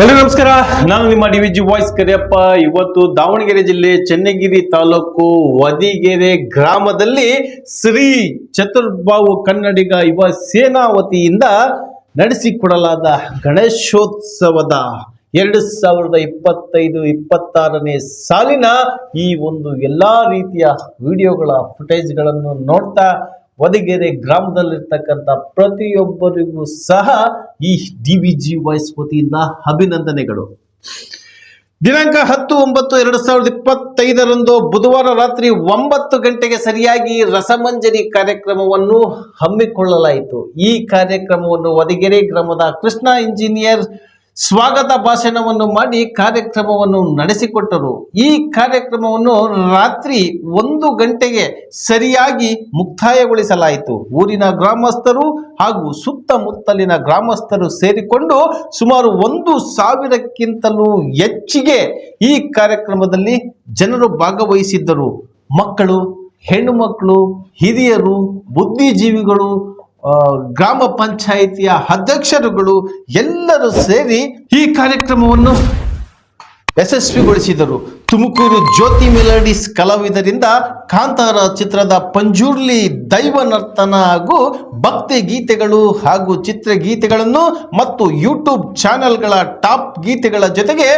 ಎಲ್ಲರಿಗೂ ನಮಸ್ಕಾರ. ನಾನು ನಿಮ್ಮ ಡಿ ಜಿ ವಾಯ್ಸ್ ಕರಿಯಪ್ಪ. ಇವತ್ತು ದಾವಣಗೆರೆ ಜಿಲ್ಲೆ ಚನ್ನಗಿರಿ ತಾಲೂಕು ವದಿಗೆರೆ ಗ್ರಾಮದಲ್ಲಿ ಶ್ರೀ ಚತುರ್ಬಾವು ಕನ್ನಡಿಗ ಯುವ ಸೇನಾ ವತಿಯಿಂದ ನಡೆಸಿಕೊಡಲಾದ ಗಣೇಶೋತ್ಸವದ ಎರಡು ಸಾವಿರದ ಇಪ್ಪತ್ತೈದು, ಇಪ್ಪತ್ತಾರನೇ ಸಾಲಿನ ಈ ಒಂದು ಎಲ್ಲಾ ರೀತಿಯ ವಿಡಿಯೋಗಳ ಫುಟೇಜ್ಗಳನ್ನು ನೋಡ್ತಾ ವದಿಗೆರೆ ಗ್ರಾಮದಲ್ಲಿರ್ತಕ್ಕಂಥ ಪ್ರತಿಯೊಬ್ಬರಿಗೂ ಸಹ ಈ ಡಿ ವಿ ಜಿ ವಾಯ್ಸ್ ವತಿಯಿಂದ ಅಭಿನಂದನೆಗಳು. ದಿನಾಂಕ ಹತ್ತು ಒಂಬತ್ತು ಎರಡು ಸಾವಿರದ ಇಪ್ಪತ್ತೈದರಂದು ಬುಧವಾರ ರಾತ್ರಿ ಒಂಬತ್ತು ಗಂಟೆಗೆ ಸರಿಯಾಗಿ ರಸಮಂಜರಿ ಕಾರ್ಯಕ್ರಮವನ್ನು ಹಮ್ಮಿಕೊಳ್ಳಲಾಯಿತು. ಈ ಕಾರ್ಯಕ್ರಮವನ್ನು ವದಿಗೆರೆ ಗ್ರಾಮದ ಕೃಷ್ಣ ಇಂಜಿನಿಯರ್ ಸ್ವಾಗತ ಭಾಷಣವನ್ನು ಮಾಡಿ ಕಾರ್ಯಕ್ರಮವನ್ನು ನಡೆಸಿಕೊಟ್ಟರು. ಈ ಕಾರ್ಯಕ್ರಮವನ್ನು ರಾತ್ರಿ ಒಂದು ಗಂಟೆಗೆ ಸರಿಯಾಗಿ ಮುಕ್ತಾಯಗೊಳಿಸಲಾಯಿತು. ಊರಿನ ಗ್ರಾಮಸ್ಥರು ಹಾಗೂ ಸುತ್ತಮುತ್ತಲಿನ ಗ್ರಾಮಸ್ಥರು ಸೇರಿಕೊಂಡು ಸುಮಾರು ಒಂದು ಸಾವಿರಕ್ಕಿಂತಲೂ ಹೆಚ್ಚಿಗೆ ಈ ಕಾರ್ಯಕ್ರಮದಲ್ಲಿ ಜನರು ಭಾಗವಹಿಸಿದ್ದರು. ಮಕ್ಕಳು ಹೆಣ್ಣು ಮಕ್ಕಳು ಹಿರಿಯರು, ಬುದ್ಧಿಜೀವಿಗಳು ಗ್ರಾಮ ಪಂಚಾಯಿತಿಯ ಅಧ್ಯಕ್ಷರುಗಳು ಎಲ್ಲರೂ ಸೇರಿ ಈ ಕಾರ್ಯಕ್ರಮವನ್ನು ಯಶಸ್ವಿಗೊಳಿಸಿದರು. ತುಮಕೂರು ಜ್ಯೋತಿ ಮೆಲಡಿಸ್ ಕಲಾವಿದರಿಂದ ಕಾಂತಾರ ಚಿತ್ರದ ಪಂಜುರ್ಲಿ ದೈವ ನರ್ತನ ಹಾಗೂ ಭಕ್ತಿ ಗೀತೆಗಳು ಹಾಗೂ ಚಿತ್ರಗೀತೆಗಳನ್ನು ಮತ್ತು ಯೂಟ್ಯೂಬ್ ಚಾನೆಲ್ಗಳ ಟಾಪ್ ಗೀತೆಗಳ ಜೊತೆಗೆ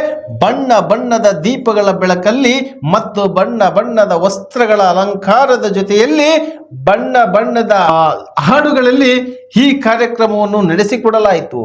ಬಣ್ಣ ಬಣ್ಣದ ದೀಪಗಳ ಬೆಳಕಲ್ಲಿ ಮತ್ತು ಬಣ್ಣ ಬಣ್ಣದ ವಸ್ತ್ರಗಳ ಅಲಂಕಾರದ ಜೊತೆಯಲ್ಲಿ ಬಣ್ಣ ಬಣ್ಣದ ಹಾಡುಗಳಲ್ಲಿ ಈ ಕಾರ್ಯಕ್ರಮವನ್ನು ನಡೆಸಿಕೊಡಲಾಯಿತು.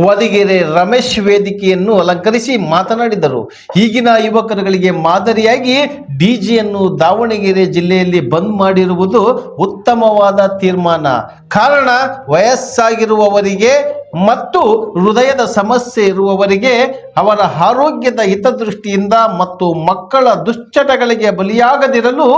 ವದಿಗೆರೆ ರಮೇಶ್ ವೇದಿಕೆಯನ್ನು ಅಲಂಕರಿಸಿ ಮಾತನಾಡಿದರು. ಈಗಿನ ಯುವಕರುಗಳಿಗೆ ಮಾದರಿಯಾಗಿ ಡಿಜಿಯನ್ನು ದಾವಣಗೆರೆ ಜಿಲ್ಲೆಯಲ್ಲಿ ಬಂದ್ ಮಾಡಿರುವುದು ಉತ್ತಮವಾದ ತೀರ್ಮಾನ. ಕಾರಣ ವಯಸ್ಸಾಗಿರುವವರಿಗೆ ಮತ್ತು ಹೃದಯದ ಸಮಸ್ಯೆ ಇರುವವರಿಗೆ ಅವರ ಆರೋಗ್ಯದ ಹಿತದೃಷ್ಟಿಯಿಂದ ಮತ್ತು ಮಕ್ಕಳ ದುಶ್ಚಟಗಳಿಗೆ ಬಲಿಯಾಗದಿರಲು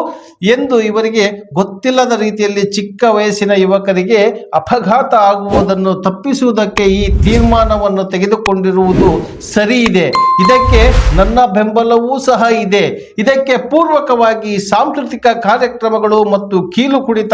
ಎಂದು ಇವರಿಗೆ ಗೊತ್ತಿಲ್ಲದ ರೀತಿಯಲ್ಲಿ ಚಿಕ್ಕ ವಯಸ್ಸಿನ ಯುವಕರಿಗೆ ಅಪಘಾತ ಆಗುವುದನ್ನು ತಪ್ಪಿಸುವುದಕ್ಕೆ ಈ ತೀರ್ಮಾನವನ್ನು ತೆಗೆದುಕೊಂಡಿರುವುದು ಸರಿ ಇದೆ. ಇದಕ್ಕೆ ನನ್ನ ಬೆಂಬಲವೂ ಸಹ ಇದೆ. ಇದಕ್ಕೆ ಪೂರ್ವಕವಾಗಿ ಸಾಂಸ್ಕೃತಿಕ ಕಾರ್ಯಕ್ರಮಗಳು ಮತ್ತು ಕೀಲು ಕುಣಿತ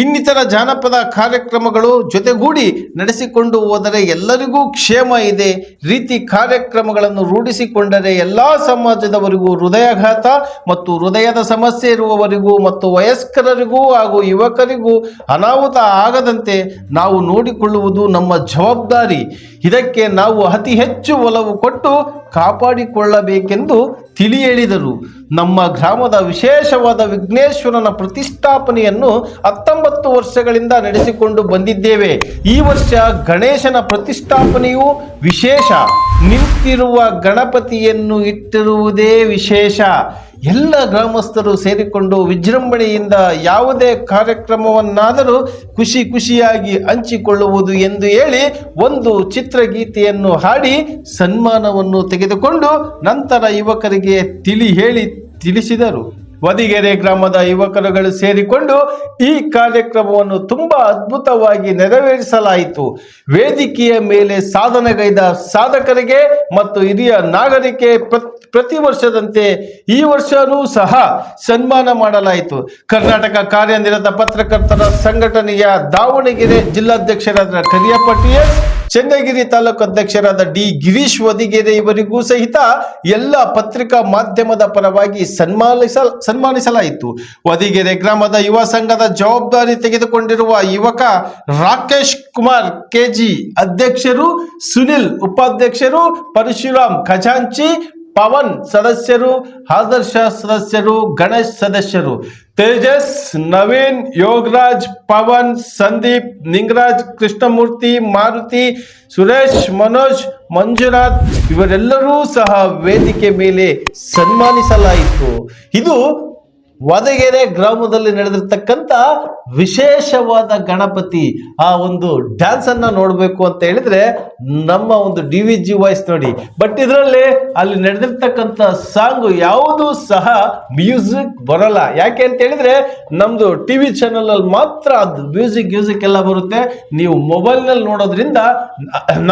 ಇನ್ನಿತರ ಜಾನಪದ ಕಾರ್ಯಕ್ರಮಗಳು ಜೊತೆಗೂಡಿ ನಡೆಸಿಕೊಂಡು ಹೋದರೆ ಎಲ್ಲರಿಗೂ ಕ್ಷೇಮ ಇದೆ. ರೀತಿ ಕಾರ್ಯಕ್ರಮಗಳನ್ನು ರೂಢಿಸಿಕೊಂಡರೆ ಎಲ್ಲ ಸಮಾಜದವರಿಗೂ ಹೃದಯಾಘಾತ ಮತ್ತು ಹೃದಯದ ಸಮಸ್ಯೆ ಇರುವವರಿಗೂ ಮತ್ತು ವಯಸ್ಕರರಿಗೂ ಹಾಗೂ ಯುವಕರಿಗೂ ಅನಾಹುತ ಆಗದಂತೆ ನಾವು ನೋಡಿಕೊಳ್ಳುವುದು ನಮ್ಮ ಜವಾಬ್ದಾರಿ. ಇದಕ್ಕೆ ನಾವು ಅತಿ ಹೆಚ್ಚು ಒಲವು ಕೊಟ್ಟು ಕಾಪಾಡಿಕೊಳ್ಳಬೇಕೆಂದು ತಿಳಿ ಹೇಳಿದರು ನಮ್ಮ ಗ್ರಾಮದ ವಿಶೇಷವಾದ ವಿಘ್ನೇಶ್ವರನ ಪ್ರತಿಷ್ಠಾಪನೆಯನ್ನು ಹತ್ತೊಂಬತ್ತು ವರ್ಷಗಳಿಂದ ನಡೆಸಿಕೊಂಡು ಬಂದಿದ್ದೇವೆ. ಈ ವರ್ಷ ಗಣೇಶನ ಪ್ರತಿಷ್ಠಾಪನೆಯು ವಿಶೇಷ. ನಿಂತಿರುವ ಗಣಪತಿಯನ್ನು ಇಟ್ಟಿರುವುದೇ ವಿಶೇಷ. ಎಲ್ಲ ಗ್ರಾಮಸ್ಥರು ಸೇರಿಕೊಂಡು ವಿಜೃಂಭಣೆಯಿಂದ ಯಾವುದೇ ಕಾರ್ಯಕ್ರಮವನ್ನಾದರೂ ಖುಷಿ ಖುಷಿಯಾಗಿ ಹಂಚಿಕೊಳ್ಳುವುದು ಎಂದು ಹೇಳಿ ಒಂದು ಚಿತ್ರಗೀತೆಯನ್ನು ಹಾಡಿ ಸನ್ಮಾನವನ್ನು ತೆಗೆದುಕೊಂಡು ನಂತರ ಯುವಕರಿಗೆ ತಿಳಿ ಹೇಳಿ ತಿಳಿಸಿದರು. ವದಿಗೆರೆ ಗ್ರಾಮದ ಯುವಕರುಗಳು ಸೇರಿಕೊಂಡು ಈ ಕಾರ್ಯಕ್ರಮವನ್ನು ತುಂಬಾ ಅದ್ಭುತವಾಗಿ ನೆರವೇರಿಸಲಾಯಿತು. ವೇದಿಕೆಯ ಮೇಲೆ ಸಾಧನೆಗೈದ ಸಾಧಕರಿಗೆ ಮತ್ತು ಹಿರಿಯ ನಾಗರಿಕೆ ಪ್ರ- ಪ್ರತಿ ವರ್ಷದಂತೆ ಈ ವರ್ಷವೂ ಸಹ ಸನ್ಮಾನ ಮಾಡಲಾಯಿತು. ಕರ್ನಾಟಕ ಕಾರ್ಯನಿರತ ಪತ್ರಕರ್ತರ ಸಂಘಟನೆಯ ದಾವಣಗೆರೆ ಜಿಲ್ಲಾಧ್ಯಕ್ಷರಾದ ಕರಿಯಪ್ಪ ಟಿ ಎಸ್ ಚನ್ನಗಿರಿ ತಾಲೂಕು ಅಧ್ಯಕ್ಷರಾದ ಡಿ ಗಿರೀಶ್ ವದಿಗೆರೆ ಇವರಿಗೂ ಸಹಿತ ಎಲ್ಲ ಪತ್ರಿಕಾ ಮಾಧ್ಯಮದ ಪರವಾಗಿ ಸನ್ಮಾನಿಸ, ಸನ್ಮಾನಿಸಲಾಯಿತು. ವದಿಗೆರೆ ಗ್ರಾಮದ ಯುವ ಸಂಘದ ಜವಾಬ್ದಾರಿ ತೆಗೆದುಕೊಂಡಿರುವ ಯುವಕ ರಾಕೇಶ್ ಕುಮಾರ್ ಕೆಜಿ ಅಧ್ಯಕ್ಷರು, ಸುನಿಲ್ ಉಪಾಧ್ಯಕ್ಷರು, ಪರಶುರಾಮ್ ಖಜಾಂಚಿ ಪವನ್ ಸದಸ್ಯರು ಆದರ್ಶ ಸದಸ್ಯರು, ಗಣೇಶ್ ಸದಸ್ಯರು. ತೇಜಸ್, ನವೀನ್, ಯೋಗರಾಜ್, ಪವನ್, ಸಂದೀಪ್, ನಿಂಗರಾಜ್, ಕೃಷ್ಣಮೂರ್ತಿ, ಮಾರುತಿ, ಸುರೇಶ್, ಮನೋಜ್, ಮಂಜುನಾಥ್, ಇವರೆಲ್ಲರೂ ಸಹ ವೇದಿಕೆ ಮೇಲೆ ಸನ್ಮಾನಿಸಲಾಯಿತು. ಇದು ವದಗೆರೆ ಗ್ರಾಮದಲ್ಲಿ ನಡೆದಿರ್ತಕ್ಕಂಥ ವಿಶೇಷವಾದ ಗಣಪತಿ ಆ ಒಂದು ಡ್ಯಾನ್ಸ್ ಅನ್ನ ನೋಡಬೇಕು ಅಂತ ಹೇಳಿದ್ರೆ ನಮ್ಮ ಒಂದು ಡಿ ವಿ ಜಿ ವಾಯ್ಸ್ ನೋಡಿ. ಬಟ್ ಇದರಲ್ಲಿ ಅಲ್ಲಿ ನಡೆದಿರ್ತಕ್ಕಂಥ ಸಾಂಗ್ ಯಾವುದು ಸಹ ಮ್ಯೂಸಿಕ್ ಬರಲ್ಲ. ಯಾಕೆ ಅಂತ ಹೇಳಿದ್ರೆ ನಮ್ದು ಟಿ ವಿ ಚಾನಲ್ ಅಲ್ಲಿ ಮಾತ್ರ ಅದು ಮ್ಯೂಸಿಕ್ ಮ್ಯೂಸಿಕ್ ಎಲ್ಲ ಬರುತ್ತೆ. ನೀವು ಮೊಬೈಲ್ನಲ್ಲಿ ನೋಡೋದ್ರಿಂದ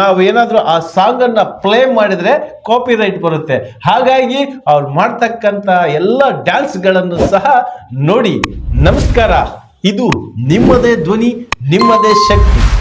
ನಾವು ಏನಾದರೂ ಆ ಸಾಂಗ್ ಅನ್ನ ಪ್ಲೇ ಮಾಡಿದ್ರೆ ಕಾಪಿ ರೈಟ್ ಬರುತ್ತೆ. ಹಾಗಾಗಿ ಅವ್ರು ಮಾಡ್ತಕ್ಕಂಥ ಎಲ್ಲ ಡ್ಯಾನ್ಸ್ಗಳನ್ನು ಸಹ ನೋಡಿ. ನಮಸ್ಕಾರ. ಇದು ನಿಮ್ಮದೇ ಧ್ವನಿ ನಿಮ್ಮದೇ ಶಕ್ತಿ.